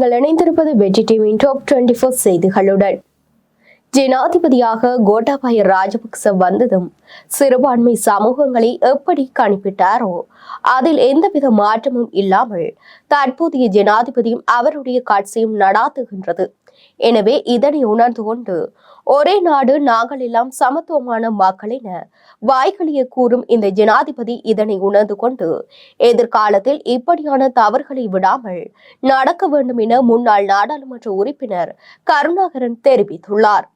நீங்கள் இணைந்திருப்பது வெற்றி டிவியின் டாப் டுவெண்டி ஃபோர் செய்திகளுடன். ஜனாதிபதியாக கோட்டாபாய ராஜபக்ச வந்ததும் சிறுபான்மை சமூகங்களை எப்படி கணிப்பிட்டாரோ அதில் எந்தவித மாற்றமும் இல்லாமல் தற்போதைய ஜனாதிபதியும் அவருடைய காட்சியும் நடாத்துகின்றது. எனவே இதனை உணர்ந்து கொண்டு ஒரே நாடு நாங்கள் எல்லாம் சமத்துவமான மக்கள் என வாய்களிய கூறும் இந்த ஜனாதிபதி இதனை உணர்ந்து கொண்டு எதிர்காலத்தில் இப்படியான தவறுகளை விடாமல் நடக்க வேண்டும் என முன்னாள் நாடாளுமன்ற உறுப்பினர் கருணாகரன் தெரிவித்துள்ளார்.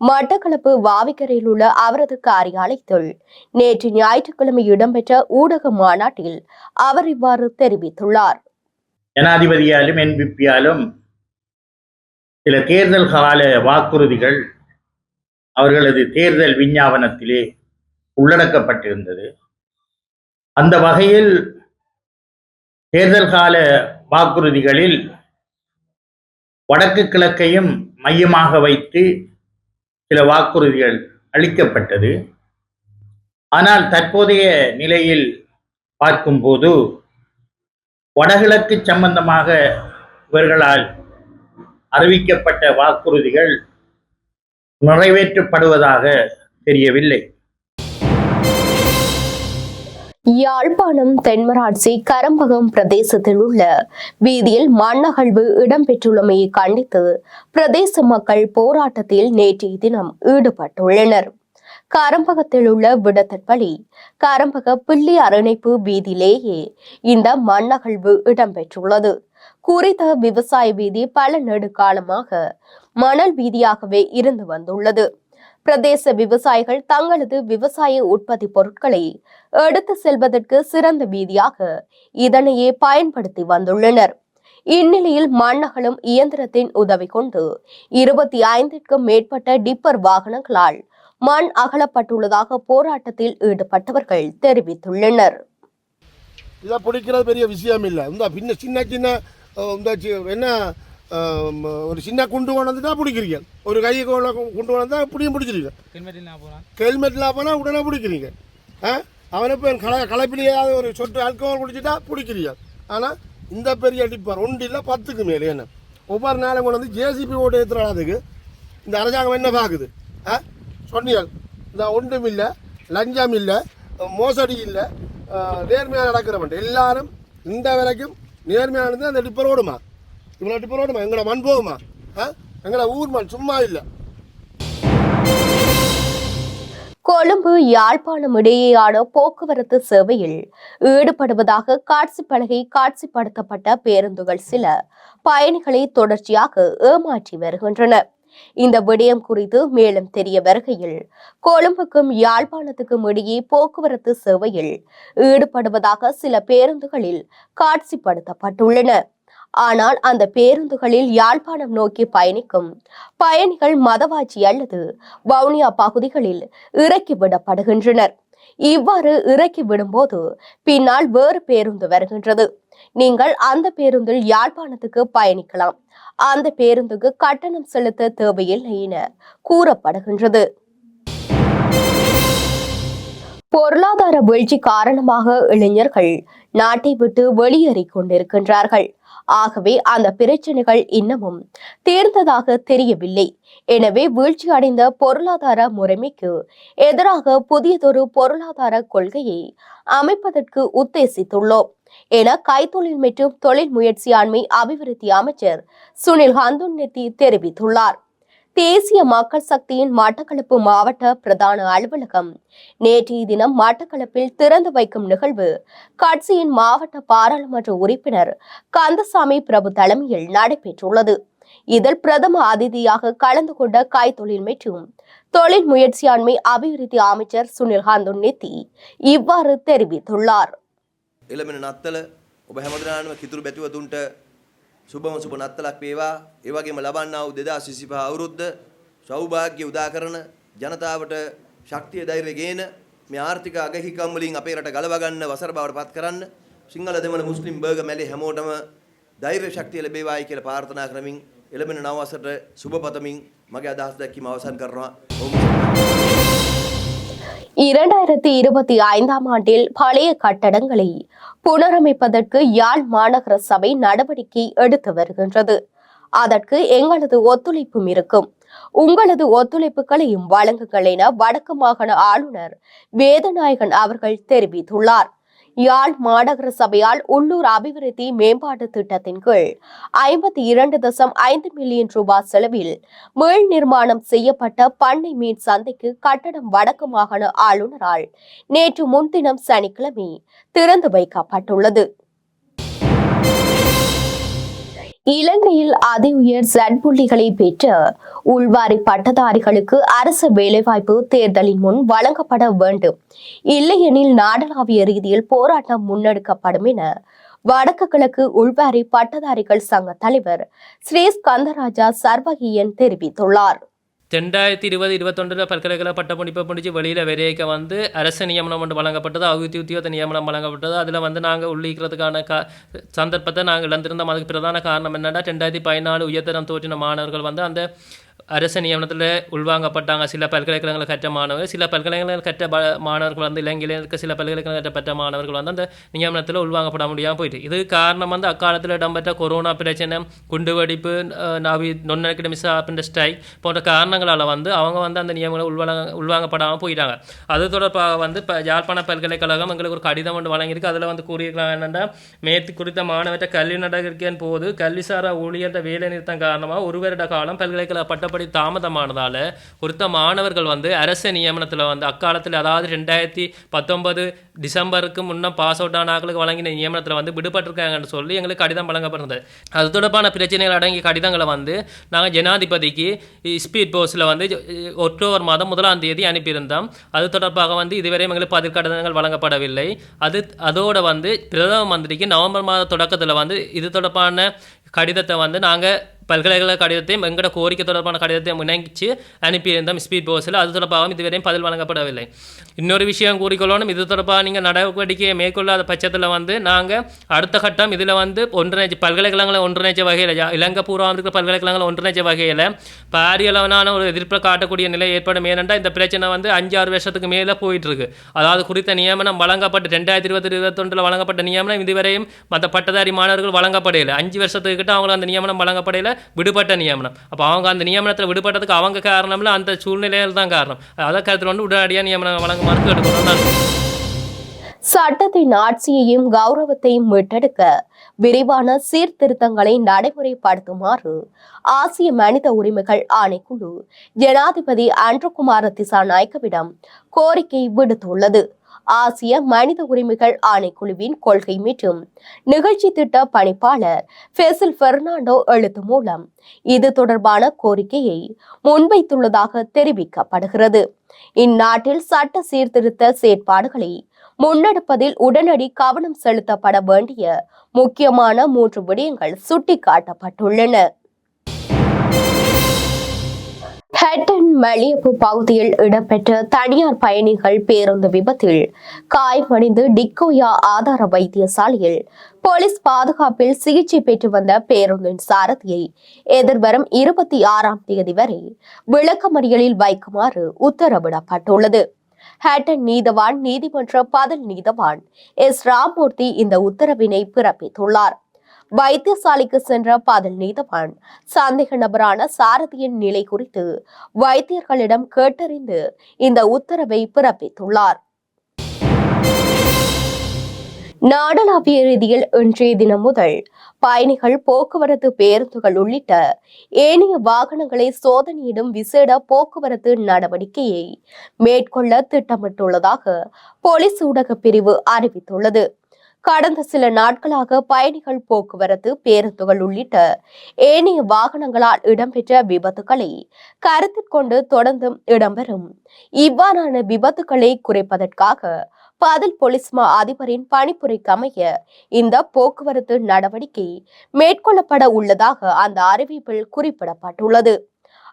மட்டக்களப்பு வாவிக்கரையில் உள்ள அவரது காரியாலயத்தில் நேற்று ஞாயிற்றுக்கிழமை இடம்பெற்ற ஊடக மாநாட்டில் அவர் இவ்வாறு தெரிவித்துள்ளார். ஜனாதிபதியாலும் என்பிபியாலும் சில தேர்தல் கால வாக்குறுதிகள் அவர்களது தேர்தல் விஞ்ஞாபனத்திலே உள்ளடக்கப்பட்டிருந்தது. அந்த வகையில் தேர்தல் கால வாக்குறுதிகளில் வடக்கு கிழக்கையும் மையமாக வைத்து சில வாக்குறுதிகள் அளிக்கப்பட்டது. ஆனால் தற்போதைய நிலையில் பார்க்கும்போது வடகிழக்கு சம்பந்தமாக இவர்களால் அறிவிக்கப்பட்ட வாக்குறுதிகள் நிறைவேற்றப்படுவதாக தெரியவில்லை. யாழ்ப்பாணம் தென்மராட்சி கரம்பகம் பிரதேசத்தில் உள்ள வீதியில் மண்ணகழ்வு இடம்பெற்றுள்ளமையை கண்டித்து பிரதேச மக்கள் போராட்டத்தில் நேற்றைய தினம் ஈடுபட்டுள்ளனர். கரம்பகத்தில் உள்ள விடத்தற்பலி கரம்பக பிள்ளி அரணைப்பு வீதியிலேயே இந்த மண்ணகழ்வு இடம்பெற்றுள்ளது. குறித்த விவசாய வீதி பல நெடுக்காலமாக மணல் வீதியாகவே இருந்து வந்துள்ளது. பிரதேச விவசாயிகள் தங்களது விவசாய உற்பத்தி பொருட்களை எடுத்து செல்வதற்கு சிறந்த வீதியாக இதனையே பயன்படுத்தி வந்துள்ளனர். இந்நிலையில் மண்ணகலும் இயந்திரத்தின் உதவி கொண்டு இருபத்தி ஐந்திற்கும் மேற்பட்ட டிப்பர் வாகனங்களால் மண் அகலப்பட்டுள்ளதாக போராட்டத்தில் ஈடுபட்டவர்கள் தெரிவித்துள்ளனர். இதை பிடிக்கிறது பெரிய விஷயம் இல்லை. இந்த சின்ன சின்ன இந்த என்ன ஒரு சின்ன குண்டு கொண்டு வந்துட்டா பிடிக்கிறீங்க ஒரு கை கோல குண்டு கொண்டு வந்தா இப்படியும் பிடிச்சிருங்க ஹெல்மெட் போகிறான் ஹெல்மெட்லாம் போனால் உடனே பிடிக்கிறீங்க ஆ அவனை இப்போ கல கலப்பிலேயாவது ஒரு சொட்டு ஆல்கோஹால் குடிச்சிட்டா பிடிக்கிறீங்க ஆனால் இந்த பெரிய டிப்பர் ஒன்று இல்லை பத்துக்கு மேலே என்ன ஒவ்வொரு நாளும் கொண்டு வந்து ஜேசிபி ஓட்டு ஏற்றுறதுக்கு இந்த அரசாங்கம் என்ன பார்க்குது ஆ சொன்னீர்கள் இந்த ஒன்றும் இல்லை லஞ்சம் இல்லை மோசடி இல்லை நேர்மையாக நடக்கிற மாட்டேன் எல்லாரும் இந்த வரைக்கும் நேர்மையாக இருந்து அந்த டிப்பர் ஓடுமா இவ்வளோ டிப்பர் ஓடுமா எங்களோட மண் போகுமா? ஆ? எங்களோட ஊர் மண் சும்மா இல்லை. கொழும்பு யாழ்ப்பாணம் இடையேயான போக்குவரத்து சேவையில் ஈடுபடுவதாக காட்சி பலகை காட்சிப்படுத்தப்பட்ட பேருந்துகள் சில பயணிகளை தொடர்ச்சியாக ஏமாற்றி வருகின்றன. இந்த விடயம் குறித்து மேலும் தெரிய வருகையில் கொழும்புக்கும் யாழ்ப்பாணத்துக்கும் இடையே போக்குவரத்து சேவையில் ஈடுபடுவதாக சில பேருந்துகளில் காட்சிப்படுத்தப்பட்டுள்ளன. ஆனால் அந்த பேருந்துகளில் யாழ்ப்பாணம் நோக்கி பயணிக்கும் பயணிகள் மதவாச்சி அல்லது வவுனியா பகுதிகளில் இறக்கி விடப்படுகின்றனர். இவ்வாறு இறக்கி விடும்போது பின்னால் வேறு பேருந்து வருகின்றது. நீங்கள் அந்த பேருந்தில் யாழ்ப்பாணத்துக்கு பயணிக்கலாம். அந்த பேருந்துக்கு கட்டணம் செலுத்த தேவையில்லை என கூறப்படுகின்றது. பொருளாதார வீழ்ச்சி காரணமாக இளைஞர்கள் நாட்டை விட்டு வெளியேறிக் கொண்டிருக்கின்றார்கள். ஆகவே அந்த பிரச்சனைகள் இன்னமும் தீர்ந்ததாக தெரியவில்லை. எனவே வீழ்ச்சி அடைந்த பொருளாதார முறைமைக்கு எதிராக புதியதொரு பொருளாதார கொள்கையை அமைப்பதற்கு உத்தேசித்துள்ளோம் என கைத்தொழில் மற்றும் தொழில் முயற்சியாண்மை அபிவிருத்தி அமைச்சர் சுனில் ஹந்துன்னெத்தி தெரிவித்துள்ளார். தேசிய மக்கள் சக்தியின் மட்டக்களப்பு மாவட்ட பிரதான அலுவலகம். நேற்றைய தினம் மட்டக்களப்பில் திறந்து வைக்கும் நிகழ்வு. கட்சியின் மாவட்ட பாராளுமன்ற உறுப்பினர் கந்தசாமி பிரபு தலைமையில் நடைபெற்றுள்ளது. இதில் பிரதம அதிதியாக கலந்து கொண்ட கைத்தொழில் மற்றும் தொழில் முயற்சியாண்மை அபிவிருத்தி அமைச்சர் சுனில் ஹந்துன்னெத்தி இவ்வாறு தெரிவித்துள்ளார். සුබම සුබ නත්තලක් වේවා ඒවගේම ලබන්නා වූ දෙදා සිසිපහ අවුරුද්ධ සෞභාග්‍ය උදා කරන ජනතාවට ශක්තිය ධෛර්ය ගේන මේ ආර්ථික අගහිකම්වලින් අපේ රට ගලවගන්න වසර බවට පත් කරන්න සිංහල දෙමළ මුස්ලිම් බර්ග මැලේ හැමෝටම ධෛර්ය ශක්තිය ලැබේවායි කියලා ප්‍රාර්ථනා කරමින් එළඹෙන නව වසරට සුබ පතමින් මගේ අදහස් දැක්වීම අවසන් කරනවා. ඔවුන් இரண்டாயிரத்தி இருபத்தி ஐந்தாம் ஆண்டில் பழைய கட்டடங்களை புனரமைப்பதற்கு யாழ் மாநகர சபை நடவடிக்கை எடுத்து வருகின்றது. அதற்கு எங்களது ஒத்துழைப்பும் இருக்கும். உங்களது ஒத்துழைப்புகளையும் வழங்குங்கள் என வடக்கு மாகாண ஆளுநர் வேதநாயகன் அவர்கள் தெரிவித்துள்ளார். யாழ் மாநகர சபையால் உள்ளூர் அபிவிருத்தி மேம்பாட்டு திட்டத்தின் கீழ் ஐம்பத்தி இரண்டு தசம் ஐந்து மில்லியன் ரூபாய் செலவில் மீள் நிர்மாணம் செய்யப்பட்ட பண்ணை மீன் சந்தைக்கு கட்டடம் வடக்கு மாகாண ஆளுநரால் நேற்று முன்தினம் சனிக்கிழமை திறந்து வைக்கப்பட்டுள்ளது. இலங்கையில் அதி உயர் ஜட் புள்ளிகளை பெற்ற உள்வாரி பட்டதாரிகளுக்கு அரசு வேலைவாய்ப்பு தேர்தலின் முன் வழங்கப்பட வேண்டும். இல்லையெனில் நாடளாவிய ரீதியில் போராட்டம் முன்னெடுக்கப்படும் என வடக்கு கிழக்கு உள்வாரி பட்டதாரிகள் சங்க தலைவர் ஸ்ரீ ஸ்கந்தராஜா சர்வகியன் தெரிவித்துள்ளார். ரெண்டாயிரத்தி இருபது இருபத்தொன்றில் பல்கலைக்கழக பட்டப்படிப்பை முடிச்சு வெளியில் விரைக்க வந்து அரசு நியமனம் ஒன்று வழங்கப்பட்டது அகுத்தி உத்தியோக நியமனம் வழங்கப்பட்டது அதில் வந்து நாங்கள் உள்ளிக்கிறதுக்கான கா சந்தர்ப்பத்தை நாங்கள் இழந்திருந்தோம் அதுக்கு பிரதான காரணம் என்னென்னா ரெண்டாயிரத்தி பதினாலு உயர்தரம் தோற்றின மாணவர்கள் வந்து அந்த அரசு நியமனத்தில் உள்வாங்கப்பட்டாங்க. சில பல்கலைக்கழகங்களை கற்ற மாணவர்கள் சில பல்கலைக்கழகங்கள் கற்ற ப- மாணவர்கள் வந்து இலங்கையில் இருக்க சில பல்கலைக்கழகங்களை பெற்ற மாணவர்கள் வந்து அந்த நியமனத்தில் உள்வாங்கப்பட முடியாமல் போயிட்டு. இது காரணம் வந்து அக்காலத்தில் இடம்பெற்ற கொரோனா பிரச்சனை குண்டுவெடிப்பு அஹ், நாவி நொன்னக்கிட மிஸ் அப்படின்ற ஸ்ட்ரைக் போன்ற காரணங்களால் வந்து அவங்க வந்து அந்த நியமனம் உள்வாங்க உள்வாங்கப்படாமல் போயிட்டாங்க. அது தொடர்பாக வந்து இப்போ யாழ்ப்பாண பல்கலைக்கழகம் எங்களுக்கு ஒரு கடிதம் ஒன்று வழங்கியிருக்கு. அதில் வந்து கூறியிருக்கலாம் என்னென்னா மேற்கு குறித்த மாணவற்ற கல்வி நடவடிக்கையின் போது கல்விசாரா ஊழியர் வேலை நிறுத்தம் காரணமாக ஒரு வருட காலம் பல்கலைக்கழக பட்டப்படி தாமதமானதால் குறித்த மாணவர்கள் வந்து அரசு நியமனத்தில் வந்து அக்காலத்தில் அதாவது ரெண்டாயிரத்தி பத்தொன்பது டிசம்பருக்கு முன்னே பாஸ் அவுட் ஆன வழங்கின நியமனத்தில் வந்து விடுபட்டிருக்காங்கன்னு சொல்லி எங்களுக்கு கடிதம் வழங்கப்படுறது அது தொடர்பான பிரச்சனைகள் அடங்கிய கடிதங்களை வந்து நாங்கள் ஜனாதிபதிக்கு ஸ்பீட் போஸ்ட்டில் வந்து அக்டோபர் மாதம் முதலாம் தேதி அனுப்பியிருந்தோம். அது தொடர்பாக வந்து இதுவரை எங்களுக்கு பதில் கடிதங்கள் வழங்கப்படவில்லை. அது அதோடு வந்து பிரதம மந்திரிக்கு நவம்பர் மாத தொடக்கத்தில் வந்து இது தொடர்பான கடிதத்தை வந்து நாங்கள் பல்கலைக்கழக கடிதத்தையும் எங்கட கோரிக்கை தொடர்பான கடிதத்தையும் இணைச்சு அனுப்பியிருந்தோம் ஸ்பீட் போஸில் அது தொடர்பாகவும் இதுவரையும் பதில் வழங்கப்படவில்லை இன்னொரு விஷயம் கூறிக்கொள்ளணும் இது தொடர்பாக நீங்கள் நடவடிக்கையை மேற்கொள்ளாத பட்சத்தில் வந்து நாங்கள் அடுத்த கட்டம் இதில் வந்து ஒன்றிணைச்சு பல்கலைக்கழகங்களை ஒன்றிணைச்ச வகையில் இலங்கை பூர்வம் இருக்கிற பல்கலைக்கழகங்களை ஒன்றிணைச்ச வகையில் பாரிய அளவிலான ஒரு எதிர்ப்பை காட்டக்கூடிய நிலை ஏற்படும் ஏனென்றால் இந்த பிரச்சனை வந்து அஞ்சு ஆறு வருஷத்துக்கு மேலே போயிட்டுருக்கு அதாவது குறித்த நியமனம் வழங்கப்பட்டு ரெண்டாயிரத்தி இருபத்தி இருபத்தொன்றில் வழங்கப்பட்ட நியமனம் இதுவரையும் மற்ற பட்டதாரி மாணவர்கள் வழங்கப்படையில அஞ்சு வருஷத்துக்கு கிட்ட அவங்களுக்கு அந்த நியமனம் வழங்கப்படையில விடுபட்ட நியமனம். அப்போ அவங்க அந்த நியமனத்தில் விடுபட்டதுக்கு அவங்க காரணம்ல அந்த சூழ்நிலையில் தான் காரணம். அதை கருத்தில் வந்து உடனடியாக நியமனம் வழங்க மறுத்து எடுக்கணும் சட்டத்தின் ஆட்சியையும் கௌரவத்தையும் மீட்டெடுக்க விரிவான சீர்திருத்தங்களை நடைமுறைப்படுத்துமாறு ஆசிய மனித உரிமைகள் ஆணைக்குழு ஜனாதிபதி அன்றுகுமார திசா நாயக்கவிடம் கோரிக்கை விடுத்துள்ளது. ஆசிய மனித உரிமைகள் ஆணைக்குழுவின் கொள்கை மற்றும் நிகழ்ச்சி திட்ட பணிப்பாளர் ஃபெசில் பெர்னாண்டோ எழுத்து மூலம் இது தொடர்பான கோரிக்கையை முன்வைத்துள்ளதாக தெரிவிக்கப்படுகிறது. இந்நாட்டில் சட்ட சீர்திருத்த செயற்பாடுகளை முன்னெடுப்பதில் உடனடி கவனம் செலுத்தப்பட வேண்டிய முக்கியமான மூன்று விடயங்கள் சுட்டிக்காட்டப்பட்டுள்ளன. ஹெட்டன் மலியப்பு பகுதியில் இடம்பெற்ற தனியார் பயணிகள் பேருந்து விபத்தில் காயமடைந்து டிக்கோயா ஆதார வைத்தியசாலையில் போலீஸ் பாதுகாப்பில் சிகிச்சை பெற்று வந்த பேருந்தின் சாரதியை எதிர்வரும் இருபத்தி ஆறாம் தேதி வரை விளக்கமறியலில் வைக்குமாறு உத்தரவிடப்பட்டுள்ளது. ஹேட்டன் நீதவான் நீதிமன்ற பதில் நீதவான் எஸ். ராமூர்த்தி இந்த உத்தரவினை பிறப்பித்துள்ளார். வைத்தியசாலைக்கு சென்ற பதில் நீதவான். சந்தேக நபரான சாரதியின் நிலை குறித்து வைத்தியர்களிடம் கேட்டறிந்து இந்த உத்தரவை பிறப்பித்துள்ளார். நாடளாவிய ரீதியில் இன்றைய தினம் முதல் பயணிகள் போக்குவரத்து பேருந்துகள் உள்ளிட்ட ஏனைய வாகனங்களை சோதனையிடும் விசேட போக்குவரத்து நடவடிக்கையை மேற்கொள்ள திட்டமிட்டுள்ளதாக போலீஸ் ஊடக பிரிவு அறிவித்துள்ளது. கடந்த சில நாட்களாக பயணிகள் போக்குவரத்து பேருந்துகள் உள்ளிட்ட ஏனைய வாகனங்களால் இடம்பெற்ற விபத்துக்களை கருத்தில் கொண்டு தொடர்ந்தும் இடம்பெறும். இவ்வாறான விபத்துக்களை குறைப்பதற்காக பதில் போலீஸ் மா அதிபரின் பணிப்புரைக்கு அமைய இந்த போக்குவரத்து நடவடிக்கை மேற்கொள்ளப்பட உள்ளதாக அந்த அறிவிப்பில் குறிப்பிடப்பட்டுள்ளது.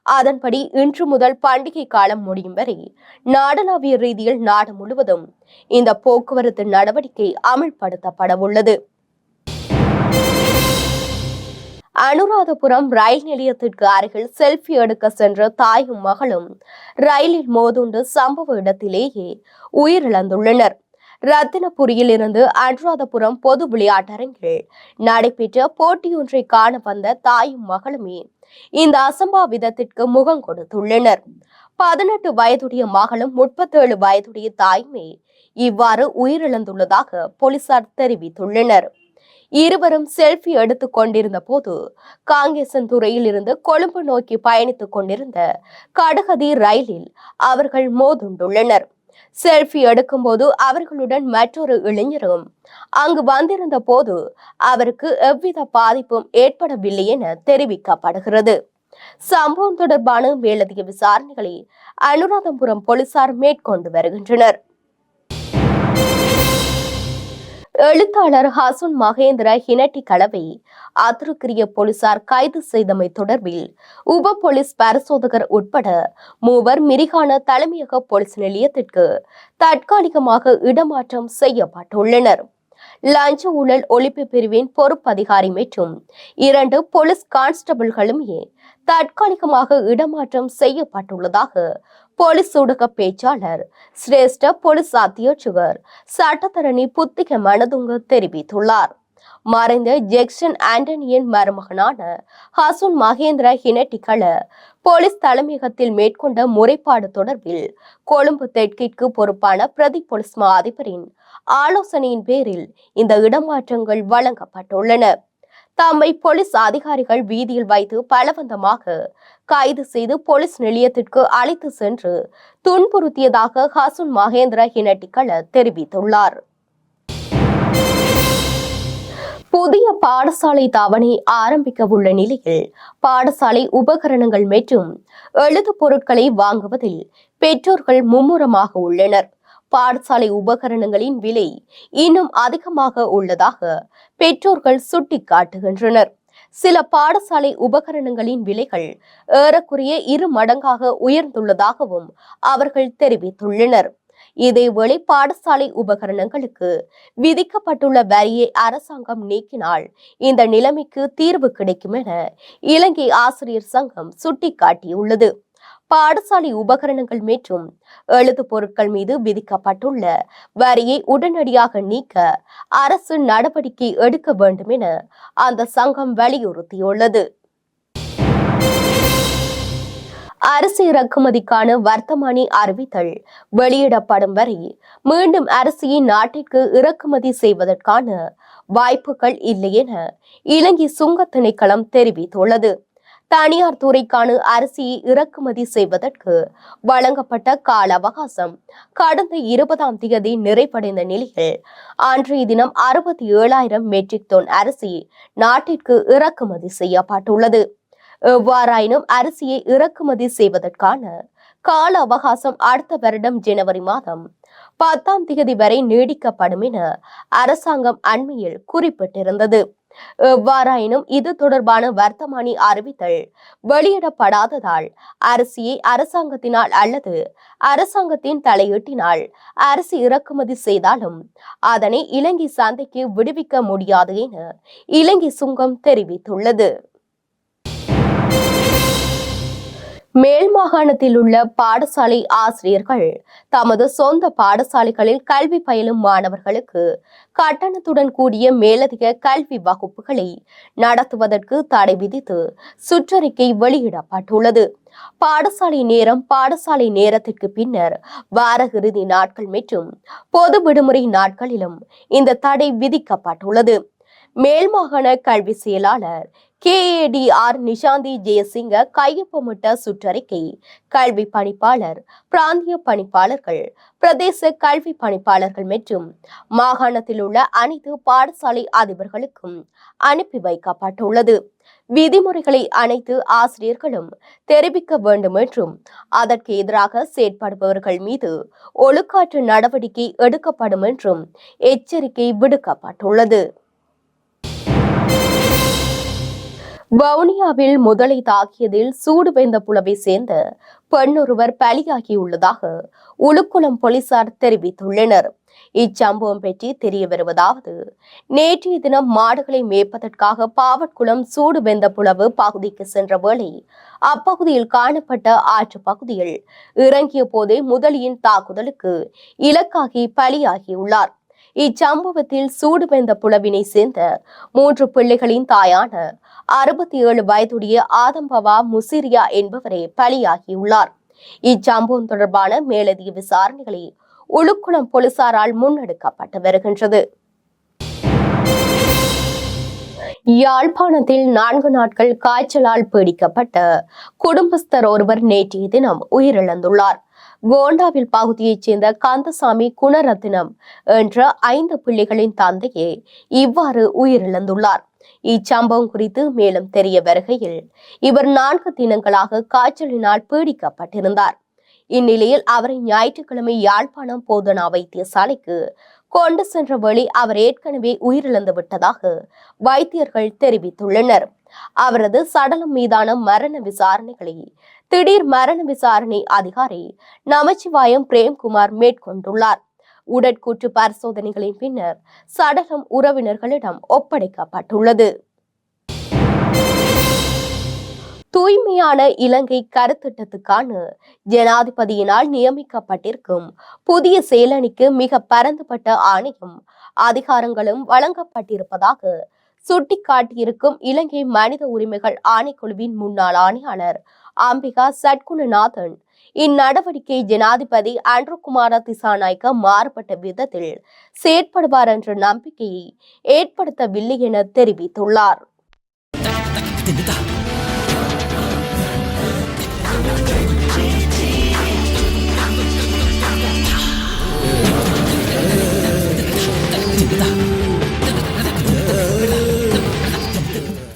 அதன்படி இன்று முதல் பண்டிகை காலம் முடியும் வரை நாடளாவிய ரீதியில் நாடு முழுவதும் இந்த போக்குவரத்து நடவடிக்கை அமல்படுத்தப்பட உள்ளது அனுராதபுரம் ரயில் நிலையத்திற்கு அருகில் செல்ஃபி எடுக்க சென்ற தாயும் மகளும் ரயிலில் மோதுண்டு சம்பவ இடத்திலேயே உயிரிழந்துள்ளனர். ரத்தினபுரியில் இருந்து அனுராதபுரம் பொது விளையாட்டரங்கில் நடைபெற்ற போட்டியொன்றை காண வந்த தாயும் மகளுமே இந்த அசம்பாவிதத்திற்கு முகம் கொடுத்துள்ளனர். பதினெட்டு வயதுடைய மகளும் முப்பத்தேழு வயதுடைய தாய்மே இவ்வாறு உயிரிழந்துள்ளதாக போலீசார் தெரிவித்துள்ளனர். இருவரும் செல்ஃபி எடுத்துக் கொண்டிருந்த போது காங்கேசன்துறையில் இருந்து கொழும்பு நோக்கி பயணித்துக் கொண்டிருந்த கடுகதி ரயிலில் அவர்கள் மோதுண்டுள்ளனர். செல்ஃபி எடுக்கும்போது அவர்களுடன் மற்றொரு இளைஞரும். அங்கு வந்திருந்த போது அவருக்கு எவ்வித பாதிப்பும் ஏற்படவில்லை என தெரிவிக்கப்படுகிறது. சம்பவம் தொடர்பான மேலதிக விசாரணைகளை அனுராதபுரம் போலீசார் மேற்கொண்டு வருகின்றனர். எழுத்தாளர் ஹசுன் மகேந்திர ஹினட்டி களவை ஆத்திரக்கிரிய போலீசார் கைது செய்தமை தொடர்பில் உப போலீஸ் பரிசோதகர் உட்பட மூவர் மிரிகான தலைமையக போலீஸ் நிலையத்திற்கு தற்காலிகமாக இடமாற்றம் செய்யப்பட்டுள்ளனர். லஞ்ச ஊழல் ஒழிப்பு பிரிவின் பொறுப்பதிகாரி மற்றும் இரண்டு போலீஸ் கான்ஸ்டபிள்களுமே தற்காலிகமாக இடமாற்றம் செய்யப்பட்டுள்ளதாக போலீஸ் ஊடக பேச்சாளர் சிரேஷ்ட போலீஸ் அத்தியட்சகர் சட்டத்தரணி புத்திக மனதுங்க தெரிவித்துள்ளார். மறைந்த ஜெக்சன் ஆண்டனியின் மருமகனான ஹசுன் மகேந்திர ஹினட்டிகள போலீஸ் தலைமையகத்தில் மேற்கொண்ட முறைப்பாடு தொடர்பில் கொழும்பு தெற்கிற்கு பொறுப்பான பிரதி போலீஸ் மா அதிபரின் ஆலோசனையின் பேரில் இந்த இடமாற்றங்கள் வழங்கப்பட்டுள்ளன. தம்மை போலீஸ் அதிகாரிகள் வீதியில் வைத்து பலவந்தமாக கைது செய்து போலீஸ் நிலையத்திற்கு அழைத்து சென்று துன்புறுத்தியதாக ஹசுன் மகேந்திர ஹினட்டிகள தெரிவித்துள்ளார். புதிய பாடசாலை தவணை ஆரம்பிக்க உள்ள நிலையில் பாடசாலை உபகரணங்கள் மற்றும் எழுது பொருட்களை வாங்குவதில் பெற்றோர்கள் மும்முரமாக உள்ளனர். பாடசாலை உபகரணங்களின் விலை இன்னும் அதிகமாக உள்ளதாக பெற்றோர்கள் சுட்டிக்காட்டுகின்றனர். சில பாடசாலை உபகரணங்களின் விலைகள் ஏறக்குறைய இரு மடங்காக உயர்ந்துள்ளதாகவும் அவர்கள் தெரிவித்துள்ளனர். இதேவேளை பாடசாலை உபகரணங்களுக்கு விதிக்கப்பட்டுள்ள வரியை அரசாங்கம் நீக்கினால் இந்த நிலைமைக்கு தீர்வு கிடைக்கும் என இலங்கை ஆசிரியர் சங்கம் சுட்டிக்காட்டியுள்ளது. பாடசாலை உபகரணங்கள் மற்றும் எழுது பொருட்கள் மீது விதிக்கப்பட்டுள்ள வரியை உடனடியாக நீக்க அரசு நடவடிக்கை எடுக்க வேண்டும் என அந்த சங்கம் வலியுறுத்தியுள்ளது. அரிசி இறக்குமதிக்கான வர்த்தமானி அறிவித்தல் வெளியிடப்படும் வரை மீண்டும் அரிசியை நாட்டிற்கு இறக்குமதி செய்வதற்கான வாய்ப்புகள் இல்லை என இலங்கை சுங்க திணைக்களம் தெரிவித்துள்ளது. தனியார் துறைக்கான அரிசியை இறக்குமதி செய்வதற்கு வழங்கப்பட்ட கால அவகாசம். கடந்த இருபதாம் தேதி நிறைவடைந்த நிலையில் அன்றைய தினம் அறுபத்தி ஏழாயிரம் மெட்ரிக் டன் அரிசி நாட்டிற்கு இறக்குமதி செய்யப்பட்டுள்ளது. எவ்வாறாயினும் அரிசியை இறக்குமதி செய்வதற்கான கால அவகாசம் அடுத்த வருடம் ஜனவரி மாதம் பத்தாம் தேதி வரை நீடிக்கப்படும் என அரசாங்கம் அண்மையில் குறிப்பிட்டிருந்தது. எவ்வாறாயினும் இது தொடர்பான வர்த்தமானி அறிவித்தல் வெளியிடப்படாததால் அரிசியை அரசாங்கத்தினால் அல்லது அரசாங்கத்தின் தலையீட்டினால் அரிசி இறக்குமதி செய்தாலும் அதனை இலங்கை சந்தைக்கு விடுவிக்க முடியாது என இலங்கை சுங்கம் தெரிவித்துள்ளது. மேல் மாகாணத்தில் உள்ள பாடசாலை ஆசிரியர்கள் தமது சொந்த பாடசாலைகளில் கல்வி பயிலும் மாணவர்களுக்கு கட்டணத்துடன் கூடிய மேலதிக கல்வி வகுப்புகளை நடத்துவதற்கு தடை விதித்து சுற்றறிக்கை வெளியிடப்பட்டுள்ளது. பாடசாலை நேரம் பாடசாலை நேரத்திற்கு பின்னர் வார இறுதி நாட்கள் மற்றும் பொது விடுமுறை நாட்களிலும் இந்த தடை விதிக்கப்பட்டுள்ளது. மேல் மாகாண கல்வி செயலாளர் கேஏடிஆர் நிஷாந்தி ஜெயசிங்க கையொப்பமிட்ட சுற்றறிக்கை. கல்வி பணிப்பாளர் பிராந்திய பணிப்பாளர்கள் பிரதேச கல்வி பணிப்பாளர்கள் மற்றும் மாகாணத்தில் உள்ள அனைத்து பாடசாலை அதிபர்களுக்கும் அனுப்பி வைக்கப்பட்டுள்ளது. விதிமுறைகளை அனைத்து ஆசிரியர்களும் தெரிவிக்க வேண்டும் என்றும் அதற்கு எதிராக செயற்படுபவர்கள் மீது ஒழுக்காற்று நடவடிக்கை எடுக்கப்படும் என்றும் எச்சரிக்கை விடுக்கப்பட்டுள்ளது. வவுனியாவில் முதலை தாக்கியதில் சூடு வைந்த புலவை சேர்ந்த பெண்ணொருவர் பலியாகியுள்ளதாக உளுக்குளம் போலீசார் தெரிவித்துள்ளனர். இச்சம்பவம் பற்றி தெரிய வருவதாவது நேற்றைய தினம் மாடுகளை மேய்ப்பதற்காக பாவட்குளம் சூடு வெந்த புலவு பகுதிக்கு சென்ற வேளை அப்பகுதியில் காணப்பட்ட ஆற்று பகுதியில் இறங்கிய போதே முதலியின் தாக்குதலுக்கு இலக்காகி பலியாகியுள்ளார். இச்சம்பவத்தில் சூடு வெந்த புலவினை சேர்ந்த மூன்று பிள்ளைகளின் தாயான அறுபத்தி ஏழு வயதுடைய ஆதம்பவா முசிரியா என்பவரே பலியாகியுள்ளார். இச்சம்பவம் தொடர்பான மேலதிக விசாரணைகளை உளுக்குளம் போலீசாரால் முன்னெடுக்கப்பட்டு வருகின்றது. யாழ்ப்பாணத்தில் நான்கு நாட்கள் காய்ச்சலால் பீடிக்கப்பட்ட குடும்பஸ்தர் ஒருவர் நேற்றைய தினம் உயிரிழந்துள்ளார். கோண்டாவில் பகுதியைச் சேர்ந்த கந்தசாமி குணரத்தினம் என்ற ஐந்து பிள்ளைகளின் தந்தையே இவ்வாறு உயிரிழந்துள்ளார். இச்சம்பவம் குறித்து மேலும் தெரிய வருகையில் இவர் நான்கு தினங்களாக காய்ச்சலினால் பீடிக்கப்பட்டிருந்தார். இந்நிலையில் அவரை ஞாயிற்றுக்கிழமை யாழ்ப்பாணம் போதனா வைத்தியசாலைக்கு கொண்டு சென்ற வழி அவர் ஏற்கனவே உயிரிழந்து விட்டதாக வைத்தியர்கள் தெரிவித்துள்ளனர். அவரது சடலம் மீதான மரண விசாரணைகளை திடீர் மரண விசாரணை அதிகாரி நமச்சிவாயம் பிரேம்குமார் மேற்கொண்டுள்ளார். உடற்கூற்று பரிசோதனைகளின் பின்னர் சடலம் உறவினர்களிடம் ஒப்படைக்கப்பட்டுள்ளது. தூய்மையான இலங்கை கருத்திட்டத்துக்கான ஜனாதிபதியினால் நியமிக்கப்பட்டிருக்கும் புதிய செயலணிக்கு மிக பரந்துபட்ட ஆணையும் அதிகாரங்களும் வழங்கப்பட்டிருப்பதாக சுட்டிக்காட்டியிருக்கும் இலங்கை மனித உரிமைகள் ஆணைக்குழுவின் முன்னாள் ஆணையாளர் அம்பிகா சட்குணநாதன். இந்நடவடிக்கை ஜனாதிபதி அன்ருகுமார திசாநாய்க்க மாறுபட்ட விதத்தில் செயற்படுவார் என்ற நம்பிக்கையை ஏற்படுத்தவில்லை என தெரிவித்துள்ளார்.